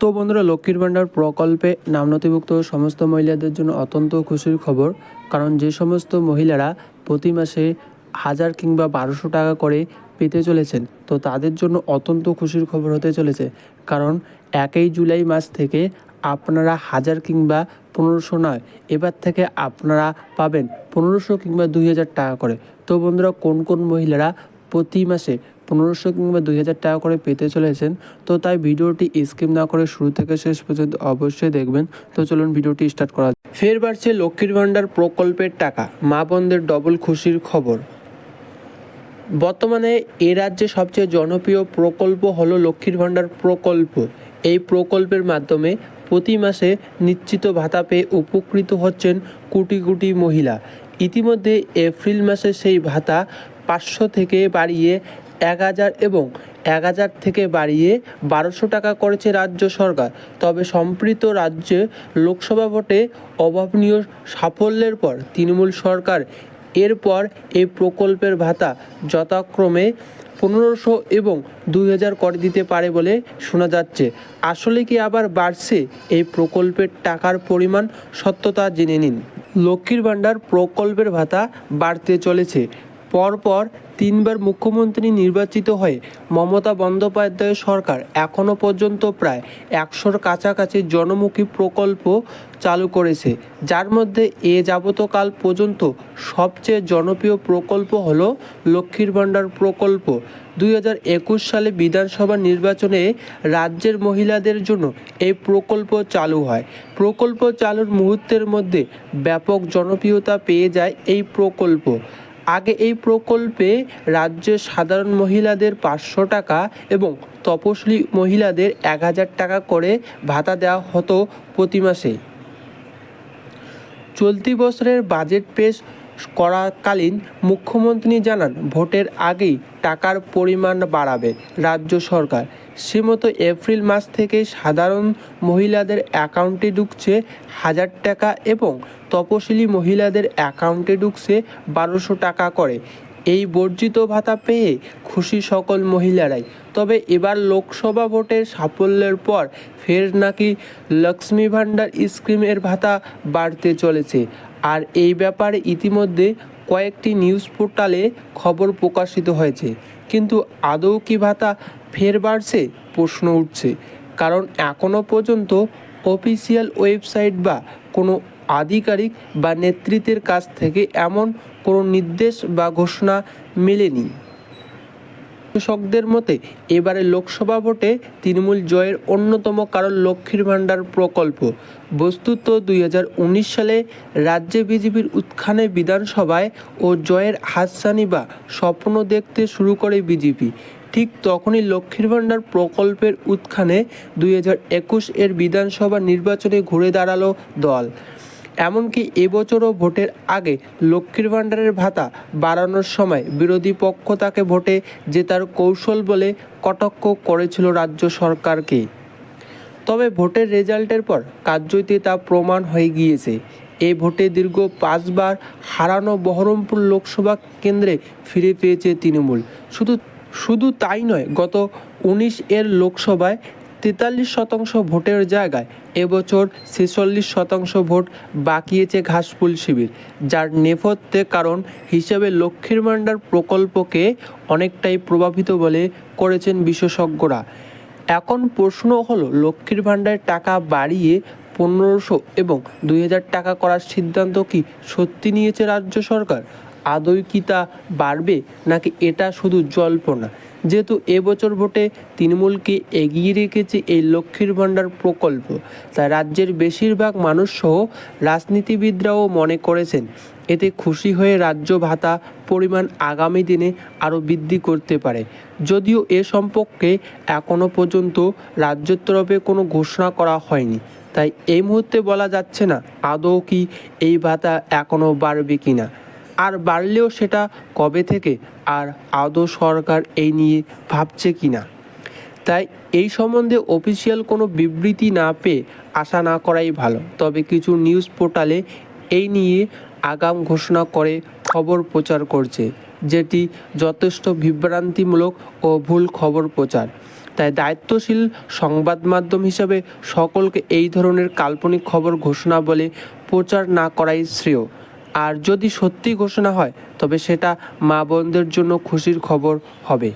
তো বন্ধুরা, লক্ষ্মীর ভাণ্ডার প্রকল্পে নাম নথিভুক্ত সমস্ত মহিলাদের জন্য অত্যন্ত খুশির খবর। কারণ যে সমস্ত মহিলারা প্রতি মাসে হাজার কিংবা বারোশো টাকা করে পেতে চলেছেন, তো তাদের জন্য অত্যন্ত খুশির খবর হতে চলেছে। কারণ একই জুলাই মাস থেকে আপনারা হাজার কিংবা পনেরোশো নয়, এবার থেকে আপনারা পাবেন পনেরোশো কিংবা দুই হাজার টাকা করে। তো বন্ধুরা, কোন কোন মহিলারা প্রতি মাসে পনেরোশো কিংবা দুই হাজার টাকা করে পেতে চলেছেন। তো তাই ভিডিওটি স্কিপ না করে শুরু থেকে শেষ পর্যন্ত অবশ্যই দেখবেন। তো চলুন ভিডিওটি স্টার্ট করা। ফের বাড়ছে লক্ষ্মীর ভাণ্ডার প্রকল্পের টাকা। মা বোনদের ডবল খুশির খবর। বর্তমানে এ রাজ্যে সবচেয়ে জনপ্রিয় প্রকল্প হলো লক্ষ্মীর ভাণ্ডার প্রকল্প। এই প্রকল্পের মাধ্যমে প্রতি মাসে নিশ্চিত ভাতা পেয়ে উপকৃত হচ্ছেন কোটি কোটি মহিলা। ইতিমধ্যে এপ্রিল মাসে সেই ভাতা পাঁচশো থেকে বাড়িয়ে এক হাজার এবং এক হাজার থেকে বাড়িয়ে বারোশো টাকা করেছে রাজ্য সরকার। তবে সম্প্রীত রাজ্যে লোকসভা ভোটে অভাবনীয় সাফল্যের পর তৃণমূল সরকার এরপর এই প্রকল্পের ভাতা যথাক্রমে পনেরোশো এবং দুই হাজার করে দিতে পারে বলে শোনা যাচ্ছে। আসলে কি আবার বাড়ছে এই প্রকল্পের টাকার পরিমাণ? সত্যতা জেনে নিন। লক্ষ্মীর ভাণ্ডার প্রকল্পের ভাতা বাড়তে চলেছে। পরপর তিনবার মুখ্যমন্ত্রী নির্বাচিত হয়ে মমতা বন্দ্যোপাধ্যায়ের সরকার এখনও পর্যন্ত প্রায় একশোর কাছাকাছি জনমুখী প্রকল্প চালু করেছে, যার মধ্যে এ যাবতকাল পর্যন্ত সবচেয়ে জনপ্রিয় প্রকল্প হল লক্ষ্মীর ভাণ্ডার প্রকল্প। দুই হাজার একুশ সালে বিধানসভা নির্বাচনে রাজ্যের মহিলাদের জন্য এই প্রকল্প চালু হয়। প্রকল্প চালুর মুহূর্তের মধ্যে ব্যাপক জনপ্রিয়তা পেয়ে যায় এই প্রকল্প। আগে এই প্রকল্পে রাজ্যের সাধারণ মহিলাদের পাঁচশো টাকা এবং তপশিলি মহিলাদের এক হাজার টাকা করে ভাতা দেওয়া হতো প্রতি মাসে চলতি বছরের বাজেট পেশ করাকালীন মুখ্যমন্ত্রী জানান, ভোটের আগেই টাকার পরিমাণ বাড়াবে রাজ্য সরকার। সে মতো এপ্রিল মাস থেকে সাধারণ মহিলাদের অ্যাকাউন্টে ঢুকছে হাজার টাকা এবং তপশিলি মহিলাদের অ্যাকাউন্টে ঢুকছে বারোশো টাকা করে। এই বর্জিত ভাতা পেয়ে খুশি সকল মহিলারাই। তবে এবার লোকসভা ভোটের সাফল্যের পর ফের নাকি লক্ষ্মী ভাণ্ডার স্কিমের ভাতা বাড়তে চলেছে। আর এই ব্যাপারে ইতিমধ্যে কয়েকটি নিউজ পোর্টালে খবর প্রকাশিত হয়েছে। কিন্তু আদৌ কি ভাতা ফের বাড়ছে? প্রশ্ন উঠছে। কারণ এখনও পর্যন্ত অফিসিয়াল ওয়েবসাইট বা কোনো আধিকারিক বা নেতৃত্বের কাছ থেকে এমন কোনো নির্দেশ বা ঘোষণা মেলেনি। কৃষকদের মতে এবারে লোকসভা ভোটে তৃণমূল জয়ের অন্যতম কারণ লক্ষ্মীর ভাণ্ডার প্রকল্প। বস্তুত দুই হাজার উনিশ সালে রাজ্যে বিজেপির উত্থানে বিধানসভায় ও জয়ের হাতছানি বা স্বপ্ন দেখতে শুরু করে বিজেপি। ঠিক তখনই লক্ষ্মীর ভাণ্ডার প্রকল্পের উত্থানে দুই হাজার একুশ এর বিধানসভা নির্বাচনে ঘুরে দাঁড়াল দল। এমনকি এবছরও ভোটের আগে লক্ষ্মীর ভাণ্ডারের ভাতা বাড়ানোর সময় বিরোধী পক্ষ তাকে ভোটে জেতার কৌশল বলে কটাক্ষ করেছিল রাজ্য সরকারকে। তবে ভোটের রেজাল্টের পর কার্যতে তা প্রমাণ হয়ে গিয়েছে। এই ভোটে দীর্ঘ পাঁচবার হারানো বহরমপুর লোকসভা কেন্দ্রে ফিরে পেয়েছে তৃণমূল। শুধু শুধু তাই নয়, গত উনিশ এর লোকসভায় তেতাল্লিশ শতাংশ ভোটের জায়গায় এবছর ছেচল্লিশ শতাংশ ভোট বাকিয়েছে ঘাসফুল শিবির, যার নেপথ্যে কারণ হিসেবে লক্ষ্মীর ভাণ্ডার প্রকল্পকে অনেকটাই প্রভাবিত বলে করেছেন বিশেষজ্ঞরা। এখন প্রশ্ন হলো, লক্ষ্মীর ভাণ্ডারের টাকা বাড়িয়ে পনেরোশো এবং দুই হাজার টাকা করার সিদ্ধান্ত কি সত্যি নিয়েছে রাজ্য সরকার? আদৌ কি তা বাড়বে নাকি এটা শুধু জল্পনা? যেহেতু এবছর ভোটে তৃণমূলকে এগিয়ে রেখেছে এই লক্ষ্মীর ভাণ্ডার প্রকল্প, তাই রাজ্যের বেশিরভাগ মানুষ সহ রাজনীতিবিদরাও মনে করেছেন, এতে খুশি হয়ে রাজ্য ভাতা পরিমাণ আগামী দিনে আরও বৃদ্ধি করতে পারে। যদিও এ সম্পর্কে এখনও পর্যন্ত রাজ্যের তরফে কোনো ঘোষণা করা হয়নি, তাই এই মুহূর্তে বলা যাচ্ছে না আদৌ কি এই ভাতা এখনও বাড়বে কি না আর বাড়লেও সেটা কবে থেকে আর আদৌ সরকার এই নিয়ে ভাবছে কি না? তাই এই সম্বন্ধে অফিসিয়াল কোনো বিবৃতি না পেয়ে আশা না করাই ভালো। তবে কিছু নিউজ পোর্টালে এই নিয়ে আগাম ঘোষণা করে খবর প্রচার করছে, যেটি যথেষ্ট বিভ্রান্তিমূলক ও ভুল খবর প্রচার। তাই দায়িত্বশীল সংবাদ মাধ্যম হিসাবে সকলকে এই ধরনের কাল্পনিক খবর ঘোষণা বলে প্রচার না করাই শ্রেয়। আর যদি সত্যি ঘোষণা হয় তবে সেটা মা বোনদের জন্য খুশির খবর হবে।